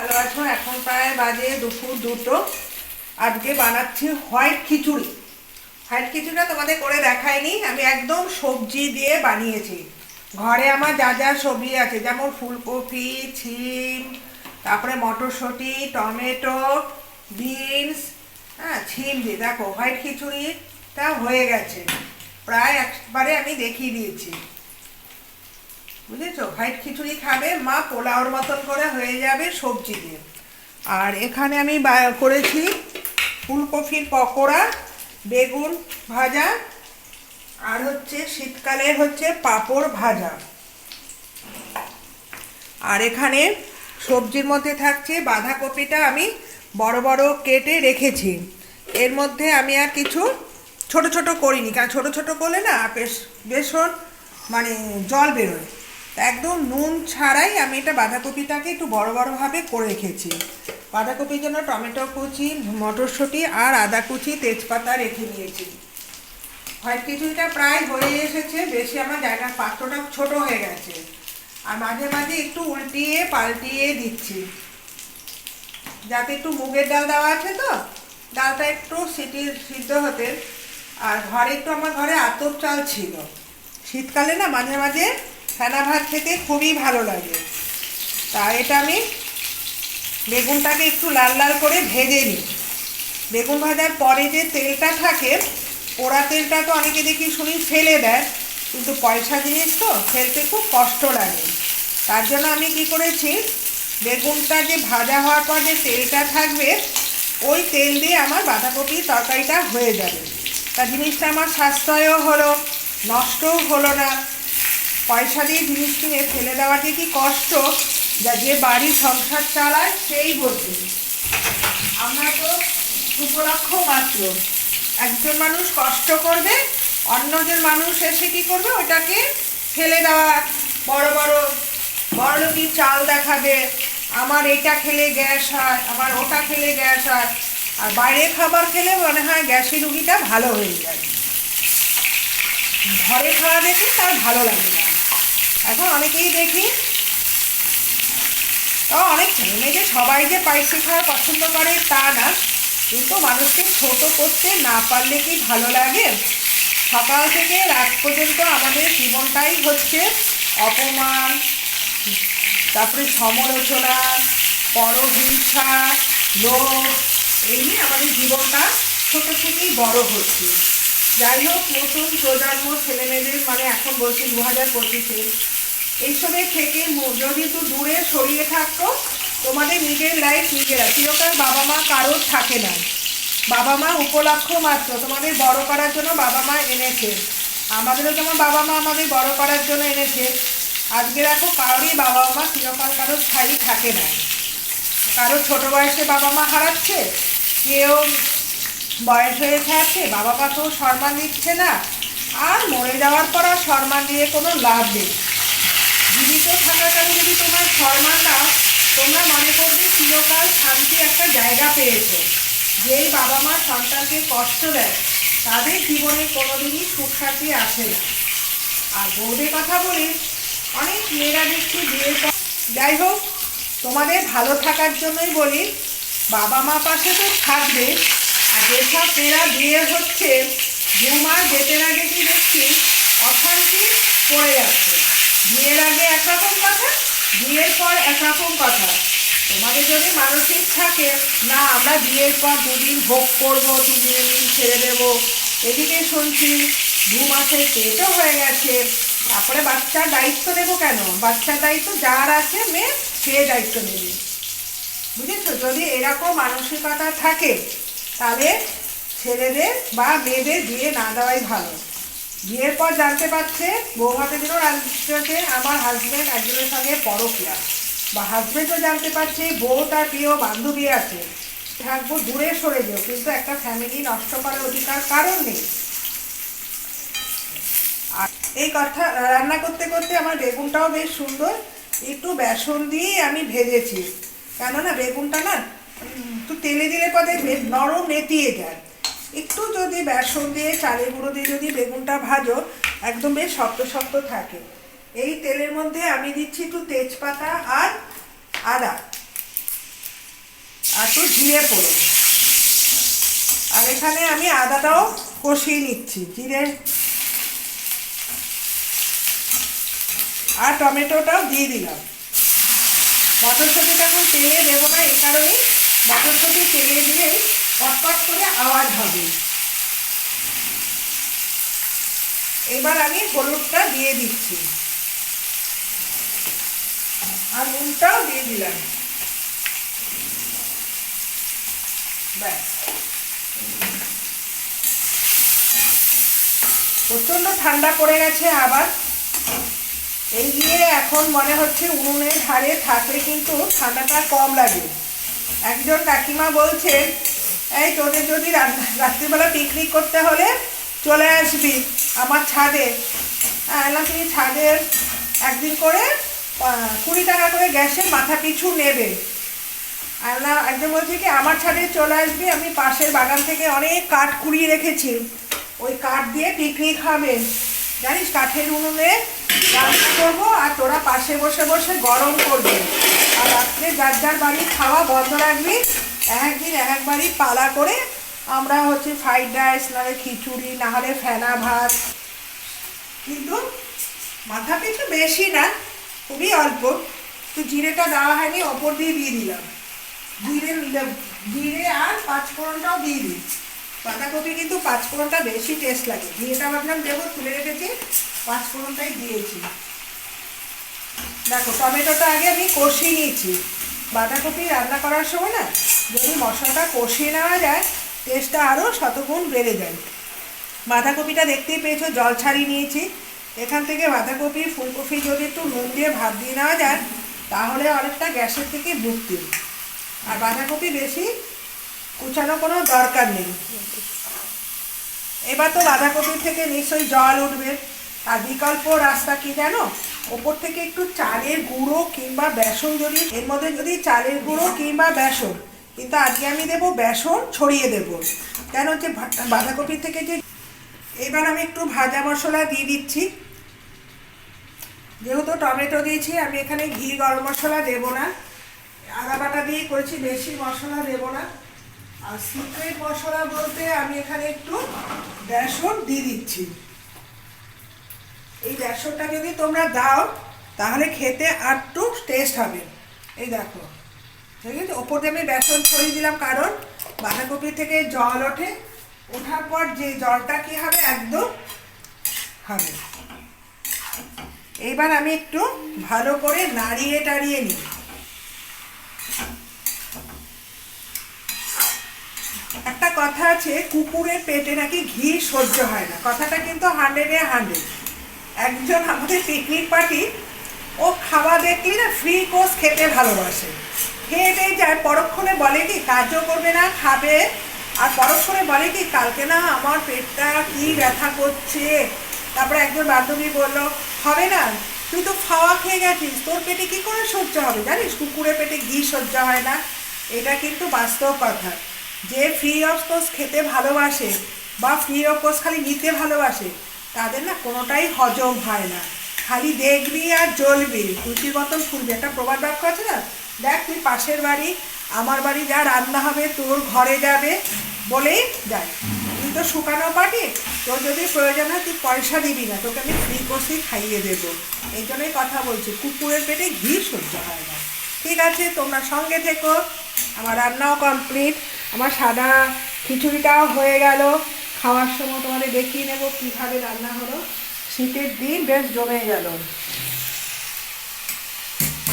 ভালো আছো এখন প্রায় বাজে দুপুর দুটো। আজকে বানাচ্ছি হোয়াইট খিচুড়ি। হোয়াইট খিচুড়িটা তোমাদের করে দেখাইনি, আমি একদম সবজি দিয়ে বানিয়েছি। ঘরে আমার যা যা সবজি আছে, যেমন ফুলকপি, ছিম, তারপরে মটরশুঁটি, টমেটো, বিনস হ্যাঁ ছিম দিয়ে। দেখো, হোয়াইট খিচুড়িটা হয়ে গেছে। প্রায় একবারে আমি দেখিয়ে দিয়েছি। বুঝেছ? হোয়াইট খিচুড়ি খাবে, মা পোলাওর মতন করে হয়ে যাবে সবজি দিয়ে। আর এখানে আমি করেছি ফুলকপির পকোড়া, বেগুন ভাজা, আর হচ্ছে শীতকালে হচ্ছে পাঁপড় ভাজা। আর এখানে সবজির মধ্যে থাকছে বাঁধাকপিটা আমি বড় বড় কেটে রেখেছি। এর মধ্যে আমি আর কিছু ছোট ছোট করিনি, কারণ ছোট ছোট করলে না বেশ বেসন মানে জল বেরোয়। একদম নুন ছাড়াই আমি এটা বাঁধাকপিটাকে একটু বড় বড়ভাবে করে রেখেছি। বাঁধাকপির জন্য টমেটো কুচি, মটরশুঁটি আর আদা কুচি, তেজপাতা রেখে নিয়েছি হোয়াইট খিচুড়িটা প্রায় হয়ে এসেছে, বেশি আমার জায়গা পাত্রটা ছোট হয়ে গেছে। আর মাঝে মাঝে একটু উল্টিয়ে পাল্টিয়ে দিচ্ছি। যাতে একটু মুগের ডাল দেওয়া আছে তো, ডালটা একটু সিটি সিদ্ধ হতে। আর ঘরে একটু আমার ঘরে আতপ চাল ছিল। শীতকালে না মাঝে মাঝে ফেনা ভাত খেতে খুবই ভালো লাগে। তা এটা আমি বেগুনটাকে একটু লাল লাল করে ভেজে নিই। বেগুন ভাজার পরে যে তেলটা থাকে, পোড়া তেলটা তো অনেকে দেখি শুনি ফেলে দেয়, কিন্তু পয়সা জিনিস তো ফেলতে খুব কষ্ট লাগে। তার জন্য আমি কি করেছি, বেগুনটা যে ভাজা হওয়ার পর যে তেলটা থাকবে, ওই তেল দিয়ে আমার বাঁধাকপির তরকারিটা হয়ে যাবে। তা জিনিসটা আমার সাশ্রয়ও হলো, নষ্টও হলো না। পয়সা দিয়ে জিনিস কিনে ফেলে দেওয়া যে কি কষ্ট? যা যে বাড়ি সংসার চালায় সেই বলতে আমরা তো উপলক্ষ মাত্র। একজন মানুষ কষ্ট করবে, অন্যজন মানুষ এসে কি করবে? ওটাকে ফেলে দেওয়া। বড় বড় বড়লোকি চাল দেখাবে, আমার এটা খেলে গ্যাস হয়, আমার ওটা খেলে গ্যাস হয়। আর বাইরে খাবার খেলে মনে হয় গ্যাসের রুগীটা ভালো হয়ে যায়। ঘরে খাওয়া দেখে তার ভালো লাগে না। এখন অনেকেই দেখি। তাও অনেক ছেলে যে সবাই যে পাইসি খাওয়া পছন্দ করে তা না। কিন্তু মানুষকে ছোট করতে না পারলে কি ভালো লাগে? সকাল থেকে রাত পর্যন্ত আমাদের জীবনটাই হচ্ছে অপমান, তারপরে সমালোচনা, পরহিংসা, লোভ। এই নিয়ে আমাদের জীবনটা ছোট থেকেই বড় হচ্ছে। যাই হোক নতুন প্রজন্ম ছেলে মেয়েদের মানে এখন বলছি দু হাজার পঁচিশে। এইসবের থেকে যদি একটু দূরে সরিয়ে থাকতো তোমাদের নিজের লাইফ নিজেরা। চিরকাল বাবা মা কারোর থাকে না। বাবা মা উপলক্ষ মাত্র। তোমাদের বড় করার জন্য বাবা মা এনেছে। আমাদেরও যেমন বাবা মা আমাদের বড় করার জন্য এনেছে। আজকে দেখো, কারোরই বাবা মা চিরকাল কারোর স্থায়ী থাকে না। কারও ছোট বয়সে বাবা মা হারাচ্ছে, কেউ বয়স হয়ে যাচ্ছে বাবা তো সম্মান দিচ্ছে না। আর মরে যাওয়ার পর আর সম্মান দিয়ে কোনো লাভ নেই। জীবিত থাকাকালে যদি তোমার সম্মান দাও, তোমরা মনে করবে চিরকাল শান্তি একটা জায়গা পেয়েছ। যেই বাবা মা সন্তানকে কষ্ট দেয়, তাদের জীবনে কোনোদিনই সুখ শান্তি আসে না। আর বৌদের কথা বলে, অনেক মেয়েরা দেখছি বিয়ের পর যাই হোক, তোমাদের ভালো থাকার জন্যই বলি, বাবা মা পাশে তো থাকবে। আর যেসব মেয়েরা বিয়ে হচ্ছে দু মাস যেতে না যেতে দেখছি অশান্তি পড়ে যাচ্ছে। বিয়ের আগে একরকম কথা, বিয়ের পর একরকম কথা। তোমাদের যদি মানসিক থাকে, না, আমরা বিয়ের পর দুদিন ভোগ করব তিন দিন ছেড়ে দেবো। এদিকে শুনছি দু মাসের পেটও হয়ে গেছে। তারপরে বাচ্চার দায়িত্ব নেব কেন? বাচ্চার দায়িত্ব যার আছে, মেয়ে সে দায়িত্ব নেবে। বুঝেছ? যদি এরকম মানসিকতা থাকে তাহলে ছেলেদের বা মেয়েদের বিয়ে না দেওয়াই ভালো। বিয়ের পর জানতে পারছে বৌভাতে দিনও রাজ্যকে আমার হাজব্যান্ড একজনের সঙ্গে পরকিয়া। বা হাজব্যান্ডও জানতে পারছে, বউ তার প্রিয় বান্ধবী আছে। থাকব দূরে সরে যেও, কিন্তু একটা ফ্যামিলি নষ্ট করার অধিকার কারণ নেই। আর এই কথা, রান্না করতে করতে আমার বেগুনটাও বেশ সুন্দর। একটু বেসন দিয়ে আমি ভেজেছি। কেননা বেগুনটা না একটু তেলে দিলে পরে নরম নেতিয়ে যায়। একটু যদি বেসন দিয়ে, চালের গুঁড়ো দিয়ে যদি বেগুনটা ভাজো, একদম বেশ শক্ত শক্ত থাকে। এই তেলের মধ্যে আমি দিচ্ছি একটু তেজপাতা আর আদা। আর একটু জিরে ফোড়ন। আর এখানে আমি আদাটাও কষিয়ে নিচ্ছি, জিরে। আর টমেটোটাও দিয়ে দিলাম। মটরশুঁটিটা এখন তেলে দেবো না এই কারণেই মটরশুঁটি তেলে দিলেই পটপট করে আওয়াজ হবে। এবার আমি হলুদটা দিয়ে দিচ্ছি। আর নুনটাও দিয়ে দিলাম। ব্যাস। প্রচণ্ড ঠান্ডা পড়ে গেছে আবার। এই দিয়ে এখন মনে হচ্ছে উনুনের ধারে থাকলে কিন্তু ঠান্ডাটা কম লাগে। একজন কাকিমা বলছেন, এই তোদের যদি রাত্রিবেলা পিকনিক করতে হলে চলে আসবি আমার ছাদে। এলাম তুমি ছাদে একদিন করে কুড়ি টাকা করে গ্যাসে মাথা পিছু নেবে। আল্লাহ একজন বলছে কি, আমার ছাদে চলে আসবি, আমি পাশের বাগান থেকে অনেক কাঠ কুড়িয়ে রেখেছি। ওই কাঠ দিয়ে পিকনিক হবে। জানিস কাঠের উনুনে রান্না করব আর তোরা পাশে বসে বসে গরম করবি। রাত্রে যার যার বাড়ি খাওয়া বন্ধ রাখবি, একদিন এক বাড়ি পালা করে আমরা হচ্ছে ফ্রাইড রাইস, নাহলে খিচুড়ি, নাহলে ফেনা ভাত। কিন্তু মাথা পিছু বেশি না, খুবই অল্প। তো জিরেটা দেওয়া হয়নি, ওপর দিয়ে দিয়ে দিলাম। জিরে জিরে আর পাঁচফোড়নটাও দিয়ে দিই। বাঁধাকপি কিন্তু পাঁচফোড়নটা বেশি টেস্ট লাগে। জিরেটা ভাবলাম দেবো তুলে রেখেছি, পাঁচফোড়নটাই দিয়েছি। দেখো, টমেটোটা আগে আমি কষিয়ে নিয়েছি। বাঁধাকপি রান্না করার সময় না, যদি মশলাটা কষিয়ে নেওয়া যায় টেস্টটা আরও শতগুণ বেড়ে যায়। বাঁধাকপিটা দেখতেই পেয়েছ, জল ছাড়িয়ে নিয়েছি। এখান থেকে বাঁধাকপি, ফুলকপি যদি একটু নুন দিয়ে ভাত দিয়ে নেওয়া যায়, তাহলে অনেকটা গ্যাসের থেকে মুক্তি আর বাঁধাকপি বেশি কুচানো কোনো দরকার নেই। এবার তো বাঁধাকপির থেকে নিশ্চয়ই জল উঠবে। আর বিকল্প রাস্তা কি জানো? ওপর থেকে একটু চালের গুঁড়ো কিংবা বেসন যদি, এর মধ্যে যদি চালের গুঁড়ো কিংবা বেসন, কিন্তু আজকে আমি দেবো বেসন ছড়িয়ে দেবো। কেন ভা- বাঁধাকপির থেকে যে, এবার আমি একটু ভাজা মশলা দিয়ে দিচ্ছি। যেহেতু টমেটো দিয়েছি, আমি এখানে ঘি গরম মশলা দেবো না। আদা বাটা দিয়ে করেছি, বেশি মশলা দেবো না। আর সিক্রেট মশলা বলতে আমি এখানে একটু বেসন দিয়ে দিচ্ছি। এই বেসনটা যদি তোমরা দাও, তাহলে খেতে আর একটু টেস্ট হবে। এই দেখো। ঠিক আছে? ওপর দিয়ে আমি বেসন ছড়িয়ে দিলাম, কারণ বাঁধাকপি থেকে জল ওঠে। ওঠার পর যে জলটা কি হবে? একদম হবে। এইবার আমি একটু ভালো করে নাড়িয়ে টাড়িয়ে নিই। একটা কথা আছে, কুকুরের পেটে নাকি ঘি সহ্য হয় না। কথাটা কিন্তু হান্ড্রেডে হান্ড্রেড। একজন আমাদের পিকনিক পার্টি ও খাওয়া দেখলে না ফ্রি কোর্স খেতে ভালোবাসে। খেয়ে যায়, পরক্ষণে বলে কি, কাজও করবে না, খাবে। আর পরক্ষণে বলে কি, কালকে না আমার পেটটা কি ব্যথা করছে। তারপরে একজন বান্ধবী বলল, হবে না, তুই তো খাওয়া খেয়ে গেছিস, তোর পেটে কি করে সহ্য হবে? জানিস, কুকুরের পেটে ঘি সহ্য হয় না। এটা কিন্তু বাস্তব কথা। যে ফ্রি অফ কোর্স খেতে ভালোবাসে বা ফ্রি অফ কোর্স খালি নিতে ভালোবাসে তাদের না কোনোটাই হজম হয় না। খালি দেখবি আর জ্বলবি। রুচির মতন ফুলবি একটা প্রবাদ বাক্য আছে না? দেখ, তুই পাশের বাড়ি, আমার বাড়ি যা রান্না হবে, তোর ঘরে যাবে বলেই যায়। তুই তো শুকানো পাটি, তোর যদি প্রয়োজন হয়, তুই পয়সা দিবি না। তোকে আমি ফ্রি কোর্সেই খাইয়ে দেবো। এই জন্যই কথা বলছি, কুকুরের পেটে ঘি সহ্য হয় না। ঠিক আছে, তোমরা সঙ্গে থেকো। আমার রান্নাও কমপ্লিট আমার সাদা খিচুড়িটাও হয়ে গেল। খাওয়ার সময় তোমাদের দেখিয়ে নেব কীভাবে রান্না হলো। শীতের দিন বেশ জমে গেল।